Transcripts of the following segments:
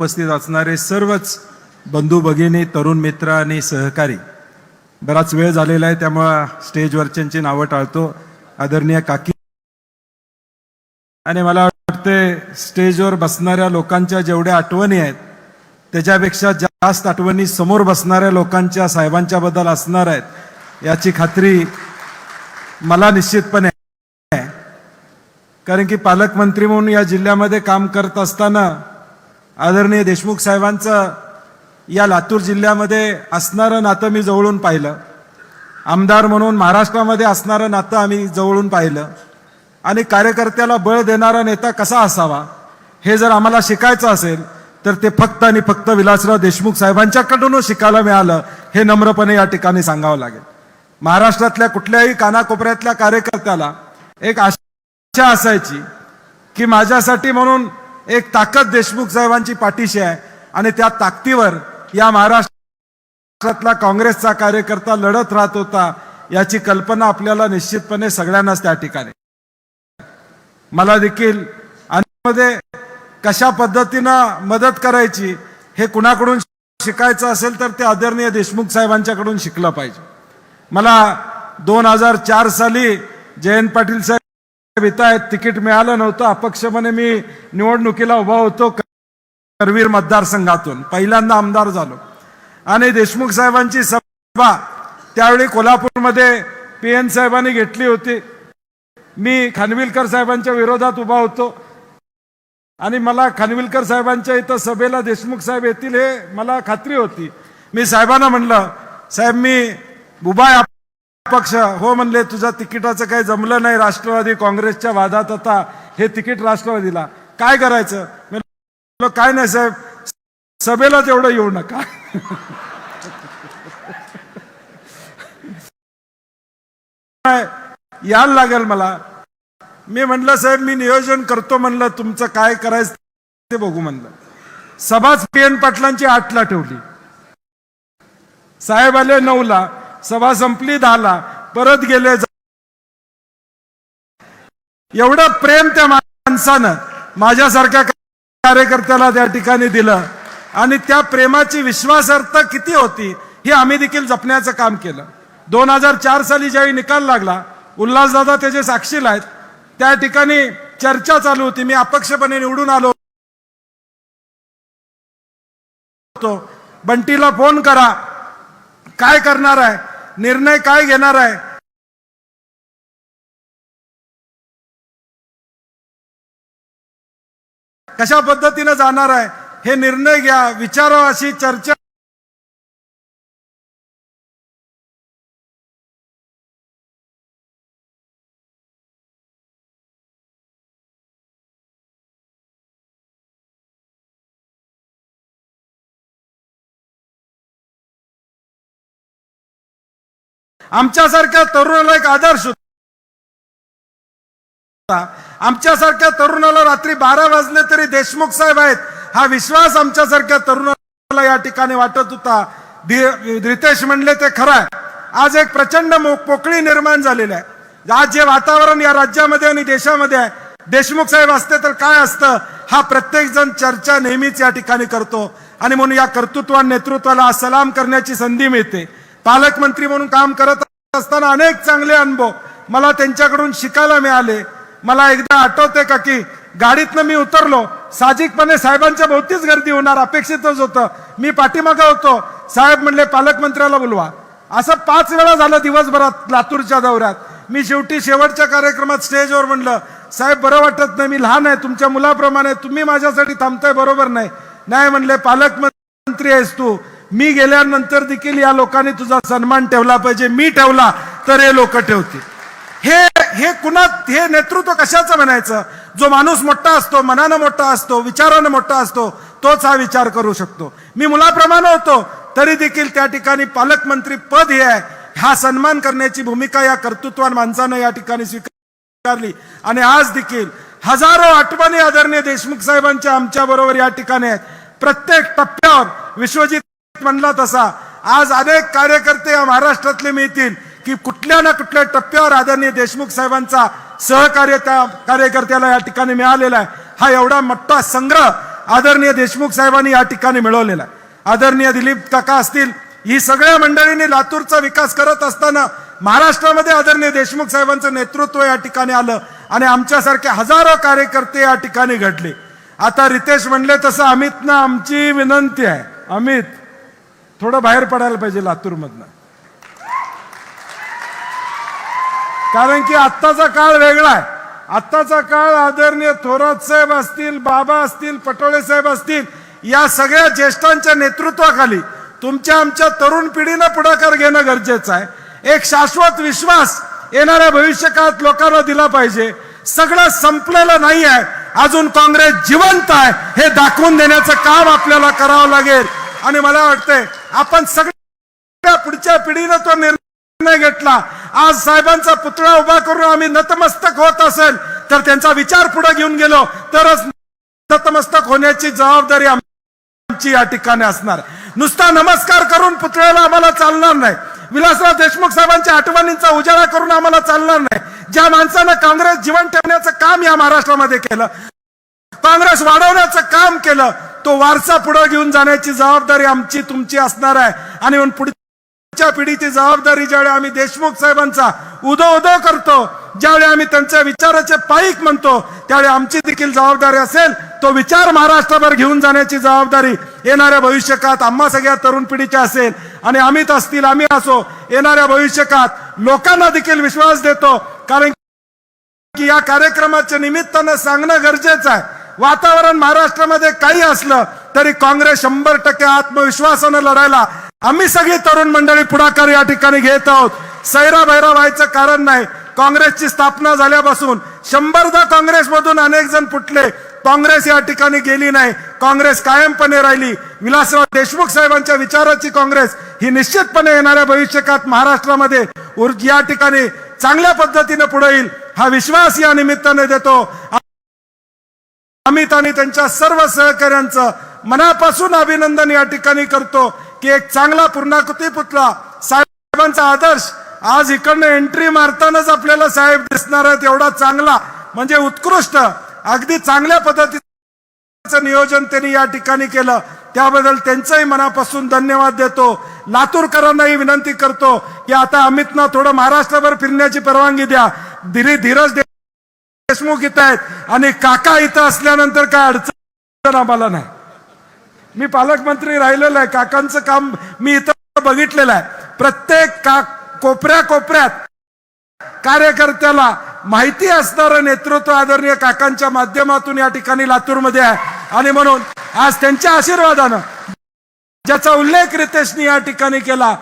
उपस्थित असणारे सर्वच बंधू भगिनी तरुण मित्र आणि सहकारी. बराच वेळ झालेला आहे त्यामुळं स्टेजवरच्यांची नावं टाळतो. आदरणीय काकी. आणि मला वाटते स्टेजवर बसणाऱ्या लोकांच्या जेवढ्या आठवणी आहेत त्याच्यापेक्षा जास्त आठवणी समोर बसणाऱ्या लोकांच्या साहेबांच्या बद्दल असणार आहेत याची खात्री मला निश्चितपणे आहे. कारण की पालकमंत्री म्हणून या जिल्ह्यामध्ये काम करत असताना आदरणीय देशमुख साहेबांचं या लातूर जिल्ह्यामध्ये असणारं नातं मी जवळून पाहिलं. आमदार म्हणून महाराष्ट्रामध्ये असणारं नातं आम्ही जवळून पाहिलं. आणि कार्यकर्त्याला बळ देणारा नेता कसा असावा हे जर आम्हाला शिकायचं असेल तर ते फक्त आणि फक्त विलासराव देशमुख साहेबांच्याकडूनच शिकायला मिळालं हे नम्रपणे या ठिकाणी सांगावं लागेल. महाराष्ट्रातल्या कुठल्याही कानाकोपऱ्यातल्या कार्यकर्त्याला एक आशा असायची की माझ्यासाठी म्हणून एक ताकद देशमुख साहेबांची पाठीशी आहे. आणि त्या ताकदीवर या महाराष्ट्रातला काँग्रेसचा कार्यकर्ता लढत राहत होता याची कल्पना आपल्याला निश्चितपणे सगळ्यांनाच त्या ठिकाणी. मला देखील मध्ये कशा पद्धतीनं मदत करायची हे कुणाकडून शिकायचं असेल तर ते आदरणीय देशमुख साहेबांच्याकडून शिकलं पाहिजे. मला दोन हजार चार साली जयंत पाटील साहेब इथं आहेत तिकीट मिळालं नव्हतं. अपक्षपणे मी निवडणुकीला उभा होतो करवीर मतदारसंघातून. पहिल्यांदा आमदार झालो. आणि देशमुख साहेबांची सभा त्यावेळी कोल्हापूरमध्ये पी एन साहेबांनी घेतली होती. मी खानविलकर साहेबांच्या विरोधात उभा होतो. आणि मला खानविलकर साहेबांच्या इथं सभेला देशमुख साहेब येतील हे मला खात्री होती. मी साहेबांना म्हणलं साहेब मी उभा पक्ष हो म्हणले तुझ्या तिकिटाचं काही जमलं नाही राष्ट्रवादी काँग्रेसच्या वादात आता. हे तिकीट राष्ट्रवादीला. काय करायचं? मी काय नाही साहेब सभेला तेवढं येऊ नका. यायला लागेल मला. मी म्हणलं साहेब मी नियोजन करतो म्हणलं तुमचं काय करायचं ते बघू म्हणलं. सभाच पी एन पाटलांची आठला ठेवली. साहेब आले नऊला. सभा संपली दहाला परत गेले एवढं प्रेम त्या माणसानं माझ्यासारख्या कार्यकर्त्याला त्या ठिकाणी दिलं. आणि त्या प्रेमाची विश्वासार्हता किती होती हे आम्ही देखील जपण्याचं काम केलं. दोन हजार चार साली ज्यावेळी निकाल लागला उल्हासदादा त्याचे साक्षीला आहेत त्या ठिकाणी चर्चा चालू होती. मी अपक्षपणे निवडून आलो होतो. बंटीला फोन करा. काय करणार आहे? निर्णय काय घेणार आहे? कशा पद्धतीनं जाणार आहे? हे निर्णय घ्या विचारा अशी चर्चा आमच्यासारख्या तरुणाला एक आदर्श होता आमच्यासारख्या तरुणाला रात्री बारा वाजले तरी देशमुख साहेब आहेत. हा विश्वास आमच्यासारख्या तरुणाला या ठिकाणी वाटत होता. रितेश म्हणले ते खरं आहे. आज एक प्रचंड पोकळी निर्माण झालेली आहे. आज जे वातावरण या राज्यामध्ये आणि देशामध्ये आहे देशमुख साहेब असते तर काय असतं? हा प्रत्येक जण चर्चा नेहमीच या ठिकाणी करतो. आणि म्हणून या कर्तृत्व नेतृत्वाला सलाम करण्याची संधी मिळते. पालकमंत्री म्हणून काम करत असताना अनेक चांगले अनुभव मला त्यांच्याकडून शिकायला मिळाले. मला एकदा आठवते का की गाडीतनं मी उतरलो. साहजिकपणे साहेबांच्या भोवतीच गर्दी होणार अपेक्षितच होतं. मी पाठीमागं होतो. साहेब म्हणले पालकमंत्र्याला बोलवा. असं पाच वेळा झालं दिवसभरात लातूरच्या दौऱ्यात. मी शेवटी शेवटच्या कार्यक्रमात स्टेजवर म्हणलं साहेब बरं वाटत नाही मी लहान आहे तुमच्या मुलाप्रमाणे तुम्ही माझ्यासाठी थांबताय बरोबर नाही. नाही म्हणले पालकमंत्री आहेस तू. मी गेल्यानंतर देखील या लोकांनी तुझा सन्मान ठेवला पाहिजे. मी ठेवला तर हे लोक ठेवतील. हे हे कुणा हे नेतृत्व कशाचं म्हणायचं? जो माणूस मोठा असतो मनानं मोठा असतो विचारानं मोठा असतो तोच हा विचार करू शकतो. मी मुलाप्रमाणे होतो तरी देखील त्या ठिकाणी पालकमंत्री पद हे आहे. हा सन्मान करण्याची भूमिका या कर्तृत्वान माणसानं या ठिकाणी स्वीकारली. आणि आज देखील हजारो आठवणी आदरणीय देशमुख साहेबांच्या आमच्या बरोबर या ठिकाणी आहेत. प्रत्येक टप्प्यावर विश्वजित म्हणला तसा. आज अनेक कार्यकर्ते या महाराष्ट्रातले मिळतील की कुठल्या ना कुठल्या टप्प्यावर आदरणीय देशमुख साहेबांचा सहकार्य त्या कार्यकर्त्याला या ठिकाणी मिळालेला आहे. हा एवढा मोठा संग्रह आदरणीय देशमुख साहेबांनी या ठिकाणी मिळवलेला आहे. आदरणीय दिलीप काका असतील ही सगळ्या मंडळींनी लातूरचा विकास करत असताना महाराष्ट्रामध्ये आदरणीय देशमुख साहेबांचं नेतृत्व या ठिकाणी आलं आणि आमच्यासारखे हजारो कार्यकर्ते या ठिकाणी घडले. आता रितेश म्हणले तसं अमितनं आमची विनंती आहे. अमित थोडं बाहेर पडायला पाहिजे लातूरमधनं. कारण की आत्ताचा काळ वेगळा आहे. आत्ताचा काळ आदरणीय थोरात साहेब असतील बाबा असतील पटोळे साहेब असतील या सगळ्या ज्येष्ठांच्या नेतृत्वाखाली तुमच्या आमच्या तरुण पिढीनं पुढाकार घेणं गरजेचं आहे. एक शाश्वत विश्वास येणाऱ्या भविष्यकाळात लोकांना दिला पाहिजे. सगळं संपलेलं नाही आहे. अजून काँग्रेस जिवंत आहे हे दाखवून देण्याचं काम आपल्याला करावं लागेल. आणि मला वाटतंय आपण सगळ्या पुढच्या पिढीनं तो निर्णय घेतला. आज साहेबांचा पुतळा उभा करून आम्ही नतमस्तक होत असेल तर त्यांचा विचार पुढे घेऊन गेलो तरच नतमस्तक होण्याची जबाबदारी आमची या ठिकाणी असणार. नुसता नमस्कार करून पुतळ्याला आम्हाला चालणार नाही. विलासराव देशमुख साहेबांच्या आठवणींचा उजाळा करून आम्हाला चालणार नाही. ज्या माणसानं काँग्रेस जीवन ठेवण्याचं काम या महाराष्ट्रामध्ये केलं काँग्रेस वाढवण्याचं काम केलं तो वारसा पुढे घेऊन जाण्याची जबाबदारी आमची तुमची असणार आहे. आणि म्हणून पुढच्या पिढीची जबाबदारी ज्यावेळी आम्ही देशमुख साहेबांचा उदो उदो करतो ज्यावेळी आम्ही त्यांच्या विचाराचे पाईक म्हणतो त्यावेळी आमची देखील जबाबदारी असेल तो विचार महाराष्ट्रभर घेऊन जाण्याची जबाबदारी येणाऱ्या भविष्यकात आम्हा सगळ्या तरुण पिढीच्या असेल. आणि आम्हीच असतील आम्ही असो येणाऱ्या भविष्यकात लोकांना देखील विश्वास देतो कारण की या कार्यक्रमाच्या निमित्तानं सांगणं गरजेचं आहे. वातावरण महाराष्ट्रामध्ये काही असलं तरी काँग्रेस शंभर टक्के आत्मविश्वासानं लढायला आम्ही सगळी तरुण मंडळी पुढाकार या ठिकाणी घेत आहोत. सैरा भैरा व्हायचं कारण नाही. काँग्रेसची स्थापना झाल्यापासून शंभरदा काँग्रेसमधून अनेक जण फुटले. काँग्रेस या ठिकाणी गेली नाही. काँग्रेस कायमपणे राहिली. विलासराव देशमुख साहेबांच्या विचाराची काँग्रेस ही निश्चितपणे येणाऱ्या भविष्यकात महाराष्ट्रामध्ये या ठिकाणी चांगल्या पद्धतीने पुढे येईल. हा विश्वास या निमित्ताने देतो. अमित आणि त्यांच्या सर्व सहकाऱ्यांचं मनापासून अभिनंदन या ठिकाणी करतो की एक चांगला पूर्णाकृती पुतळा. साहेबांचा आदर्श. आज इकडनं एंट्री मारतानाच आपल्याला साहेब दिसणार आहेत एवढा चांगला म्हणजे उत्कृष्ट. अगदी चांगल्या पद्धतीचं नियोजन त्यांनी या ठिकाणी केलं. त्याबद्दल त्यांचंही मनापासून धन्यवाद देतो. लातूरकरांनाही विनंती करतो की आता अमितनं थोडं महाराष्ट्रभर फिरण्याची परवानगी द्या. धीरे धीरज देशमुख इथं आहेत. आणि काका इथं असल्यानंतर काय अडचण आम्हाला नाही. मी पालकमंत्री राहिलेलो आहे. काकांचं काम मी इथं बघितलेलं आहे. प्रत्येक का कोपऱ्या कोपऱ्यात कार्यकर्त्याला माहिती असणारं नेतृत्व आदरणीय काकांच्या माध्यमातून या ठिकाणी लातूरमध्ये आहे. आणि म्हणून आज त्यांच्या आशीर्वादानं ज्याचा उल्लेख रितेशनी या ठिकाणी केला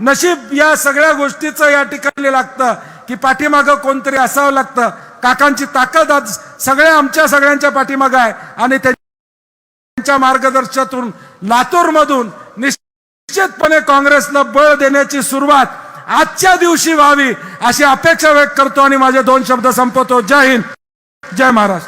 नशीब या सगळ्या गोष्टीचं या ठिकाणी लागतं की पाठीमागं कोणतरी असावं लागतं. काकांची ताकद आज सगळ्या आमच्या सगळ्यांच्या पाठीमागं आहे. आणि त्यांच्या मार्गदर्शनातून लातूरमधून निश्चितपणे काँग्रेसनं बळ देण्याची सुरुवात आजच्या दिवशी व्हावी अशी अपेक्षा व्यक्त करतो आणि माझे दोन शब्द संपवतो. जय हिंद. जय महाराष्ट्र.